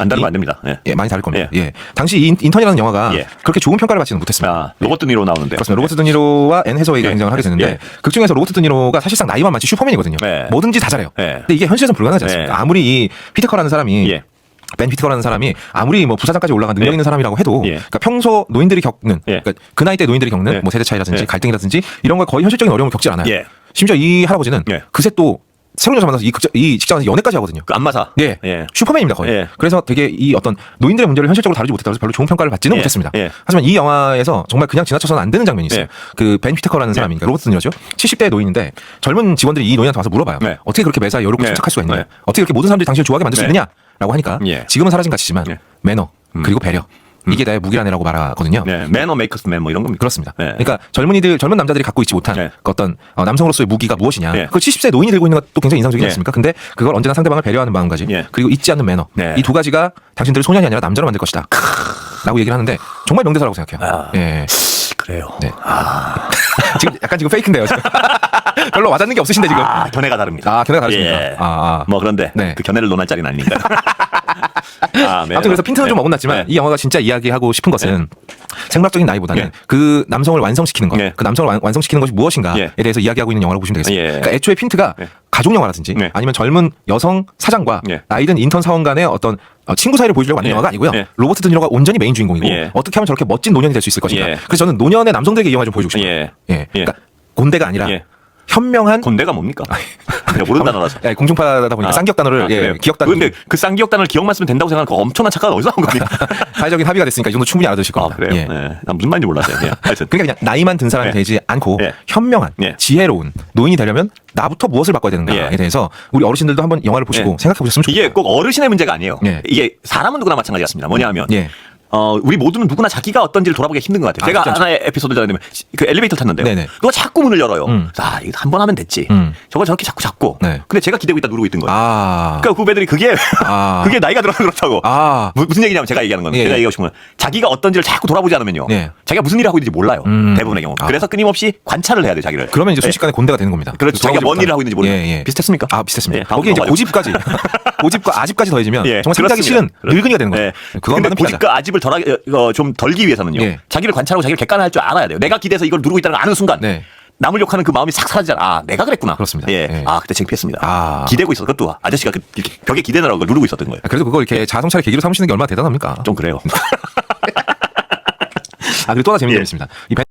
안 다르면 이- 안 됩니다. 예. 예, 많이 다를 겁니다. 예. 당시 이 인- 인턴이라는 영화가 예. 그렇게 좋은 평가를 받지는 못했습니다. 아, 로버트 니로 나오는데. 그렇습니다. 로버트 드니로와 앤 해서웨이가 예. 등장을 하게 되는데 예. 극 중에서 로버트 드니로가 사실상 나이만 많지 슈퍼맨이거든요. 예. 뭐든지 다 잘해요. 예. 근데 이게 현실에서는 불가능하지 않습니까? 예. 아무리 이 피터커라는 사람이 예. 벤 피터커라는 사람이 아무리 뭐 부사장까지 올라간 능력 예. 있는 사람이라고 해도 예. 그러니까 평소 노인들이 겪는 예. 그러니까 그 나이 때 노인들이 겪는 예. 뭐 세대 차이라든지 예. 갈등이라든지 이런 걸 거의 현실적인 어려움을 겪지 않아요. 예. 심지어 이 할아버지는 예. 그새 또 여자 만나서 이, 극장, 이 직장에서 연애까지 하거든요. 그 안마사. 예. 예. 슈퍼맨입니다 거의. 예. 그래서 되게 이 어떤 노인들의 문제를 현실적으로 다루지 못했다고 해서 별로 좋은 평가를 받지는 예. 못했습니다. 예. 하지만 이 영화에서 정말 그냥 지나쳐서는 안 되는 장면이 있어요. 예. 그벤 피터커라는 사람이 그러니까 로버트 드니로죠. 70대 노인인데 젊은 직원들이 이 노인한테 와서 물어봐요. 네. 어떻게 그렇게 매사에 여롭고 네. 침착할 수가 있냐? 네. 어떻게 그렇게 모든 사람들이 당신을 좋아하게 만들 수 네. 있느냐라고 하니까 예. 지금은 사라진 가치지만 예. 매너 그리고 배려 이게 나의 무기라네라고 말하거든요. 네. 매너 메이커스 맨 뭐 이런 겁니다. 그렇습니다. 네. 그러니까 젊은이들 젊은 남자들이 갖고 있지 못한 네. 그 어떤 어, 남성으로서의 무기가 무엇이냐. 네. 그걸 70세 노인이 들고 있는 것도 굉장히 인상적이지 네. 않습니까? 근데 그걸 언제나 상대방을 배려하는 마음가짐 네. 그리고 잊지 않는 매너 네. 이 두 가지가 당신들을 소년이 아니라 남자로 만들 것이다. 라고 얘기를 하는데 정말 명대사라고 생각해요. 아. 예. 그래요. 네. 지금 약간 지금 페이크인데요. 지금. 별로 와닿는 게 없으신데 지금. 아, 견해가 다릅니다. 아, 견해가 다르십니까? 예. 아, 아. 뭐 그런데 네. 그 견해를 논할 자리는 아니니까. 아, 매너. 아무튼 그래서 핀트는 좀 네. 어긋났지만 네. 이 영화가 진짜 이야기하고 싶은 것은 생물학적인 나이보다는 예. 그 남성을 완성시키는 것, 예. 그 남성을 완- 완성시키는 것이 무엇인가에 예. 대해서 이야기하고 있는 영화라고 보시면 되겠습니다. 예. 그러니까 애초에 핀트가 예. 가족 영화라든지 예. 아니면 젊은 여성 사장과 예. 나이든 인턴 사원 간의 어떤 어, 친구 사이를 보여주려고 만든 예. 영화가 아니고요. 예. 로버트 드니로가 온전히 메인 주인공이고 예. 어떻게 하면 저렇게 멋진 노년이 될 수 있을 것인가. 예. 그래서 저는 노년의 남성들에게 이 영화 좀 보여주고 싶어요. 예. 예. 예. 그러니까 곤대가 아니라 예. 현명한 곤대가 뭡니까? 내가 모르는 단어라서. 예, 공중파다 보니까 쌍기역 단어를 예, 그래요. 기억 단어 근데 그 쌍기역 단어를 기억만 쓰면 된다고 생각하는 그 엄청난 착각은 어디서 나온 겁니까? 사회적인 합의가 됐으니까 이 정도 충분히 알아두실 아, 겁니다. 그래요? 예. 네. 난 무슨 말인지 몰랐어요. 예. 하여튼. 그러니까 그냥 나이만 든 사람이 예. 되지 않고 예. 현명한 예. 지혜로운 노인이 되려면 나부터 무엇을 바꿔야 되는가에 예. 대해서 우리 어르신들도 한번 영화를 보시고 예. 생각해 보셨으면 좋겠어요. 이게 꼭 어르신의 문제가 아니에요. 예. 이게 사람은 누구나 마찬가지 같습니다. 뭐냐 하면 예. 어, 우리 모두는 누구나 자기가 어떤지를 돌아보기 힘든 것 같아요. 아, 제가 그렇죠. 하나의 에피소드 전에면 그 엘리베이터 탔는데요. 네네. 누가 자꾸 문을 열어요. 음. 아, 이거 한 번 하면 됐지. 음. 저걸 저렇게 자꾸 잡고. 네. 근데 제가 기대고 있다 누르고 있던 거예요. 아. 그러니까 그 후배들이 그게 아. 그게 나이가 들어서 그렇다고. 아. 무- 무슨 얘기냐면 제가 얘기하는 건 예, 제가 예. 얘기하고 싶은 건 자기가 어떤지를 자꾸 돌아보지 않으면요. 네. 자기가 무슨 일을 하고 있는지 몰라요. 음. 대부분의 경우. 아. 그래서 끊임없이 관찰을 해야 돼요, 자기를. 그러면 이제 예. 순식간에 곤대가 되는 겁니다. 그렇죠. 자기가 뭔 일을 하고 있는지 모르는. 예, 예. 비슷했습니까? 아, 비슷했습니다. 예, 거기에 이제. 고집까지 고집과 아집까지 더해지면 예, 정말 생각이 싫은. 늙은이가 되는 거예요. 예. 근데 피하자. 고집과 아집을 덜, 어, 좀 덜기 위해서는요. 예. 자기를 관찰하고 자기를 객관화할 줄 알아야 돼요. 내가 기대서 이걸 누르고 있다는 걸 아는 순간. 네. 남을 욕하는 그 마음이 싹 사라지잖아. 아, 내가 그랬구나. 그렇습니다. 예. 예. 아, 그때 창피했습니다. 아. 기대고 있어. 그것도 아저씨가 그 이렇게 벽에 기대느라고 그걸 누르고 있었던 거예요. 그래도 그걸 이렇게 자성차를 계기로 삼으시는 게 얼마나 대단합니까? 좀 그래요. 아, 그리고 또 하나 재밌는 예. 점 있습니다. 이 벤-